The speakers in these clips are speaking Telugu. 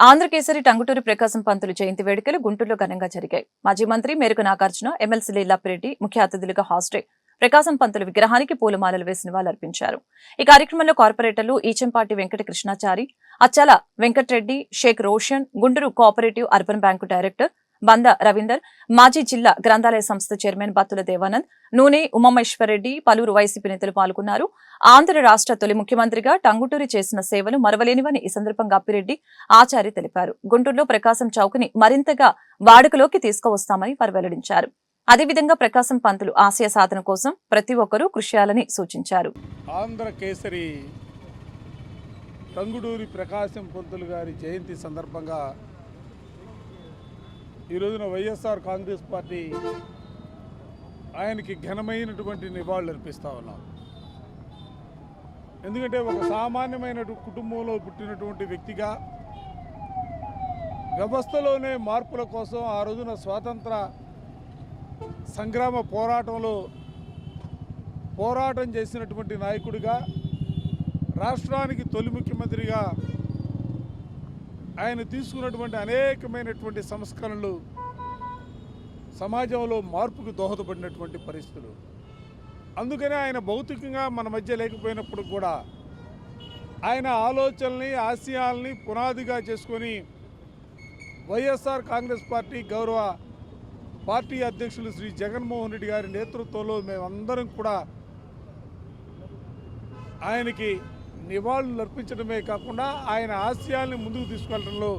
ఆంధ్రకేసరి టంగుటూరి ప్రకాశం పంతులు జయంతి వేడుకలు గుంటూరులో ఘనంగా జరిగాయి. మాజీ మంత్రి మేరకు నాగార్జున ఎమ్మెల్సీ లీలాపిరెడ్డి ముఖ్య అతిథులుగా హాజరై ప్రకాశం పంతులు విగ్రహానికి పూలమాలలు వేసిన వాళ్ళు అర్పించారు. ఈ కార్యక్రమంలో కార్పొరేటర్లు Eechampati Venkata Krishnachari Achala Venkatareddy Sheikh Roshan Guntur cooperative urban bank director Banda Ravinder మాజీ జిల్లా గ్రంథాలయ సంస్థ చైర్మన్ బత్తుల దేవానంద్ నూనె ఉమామేశ్వరరెడ్డి పలువురు వైసీపీ నేతలు పాల్గొన్నారు. ఆంధ్ర రాష్ట్ర తొలి ముఖ్యమంత్రిగా టంగుటూరి చేసిన సేవలు మరవలేనివని ఈ సందర్భంగా అప్పిరెడ్డి ఆచార్య తెలిపారు. గుంటూరులో ప్రకాశం చౌక్ని మరింతగా వాడుకలోకి తీసుకువస్తామని వారు వెల్లడించారు అదేవిధంగా ప్రకాశం పంతులు ఆశయ సాధన కోసం ప్రతి ఒక్కరూ కృషి చేయాలని సూచించారు. ఆంధ్ర కేసరి టంగుడూరి ప్రకాశం పంతులు గారి జయంతి సందర్భంగా ఈ రోజున వైఎస్ఆర్ కాంగ్రెస్ పార్టీ ఆయనకి ఘనమైనటువంటి నివాళులు అర్పిస్తూ ఉన్నాం. ఎందుకంటే ఒక సామాన్యమైన కుటుంబంలో పుట్టినటువంటి వ్యక్తిగా వ్యవస్థలోనే మార్పుల కోసం ఆ రోజున స్వాతంత్ర సంగ్రామ పోరాటంలో పోరాటం చేసినటువంటి నాయకుడిగా రాష్ట్రానికి తొలి ముఖ్యమంత్రిగా ఆయన తీసుకున్నటువంటి అనేకమైనటువంటి సంస్కరణలు సమాజంలో మార్పుకు దోహదపడినటువంటి పరిస్థితులు. అందుకనే ఆయన భౌతికంగా మన మధ్య లేకపోయినప్పుడు కూడా ఆయన ఆలోచనల్ని ఆశయాల్ని పునాదిగా చేసుకొని వైఎస్ఆర్ కాంగ్రెస్ పార్టీ గౌరవ పార్టీ అధ్యక్షులు శ్రీ జగన్మోహన్ రెడ్డి గారి నేతృత్వంలో మేమందరం కూడా ఆయనకి నివాళులు అర్పించడమే కాకుండా ఆయన ఆశయాల్ని ముందుకు తీసుకెళ్ళడంలో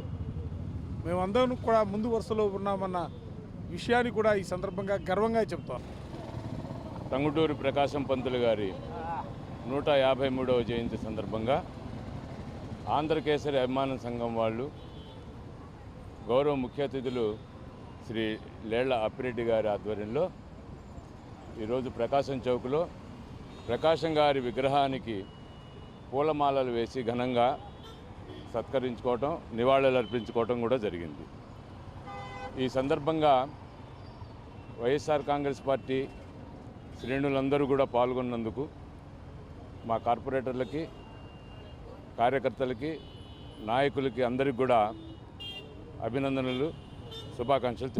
మేమందరం కూడా ముందు వరుసలో ఉన్నామన్న విషయాన్ని కూడా ఈ సందర్భంగా గర్వంగా చెప్తాం. టంగుటూరి ప్రకాశం పంతులు గారి నూట యాభై మూడవ జయంతి సందర్భంగా ఆంధ్రకేసరి అభిమాన సంఘం వాళ్ళు గౌరవ ముఖ్య అతిథులు శ్రీ లేళ్ళ అప్పిరెడ్డి గారి ఆధ్వర్యంలో ఈరోజు ప్రకాశం చౌక్లో ప్రకాశం గారి విగ్రహానికి పూలమాలలు వేసి ఘనంగా సత్కరించుకోవటం నివాళులు అర్పించుకోవటం కూడా జరిగింది. ఈ సందర్భంగా వైఎస్ఆర్ కాంగ్రెస్ పార్టీ శ్రేణులందరూ కూడా పాల్గొన్నందుకు మా కార్పొరేటర్లకి కార్యకర్తలకి నాయకులకి అందరికి కూడా అభినందనలు శుభాకాంక్షలు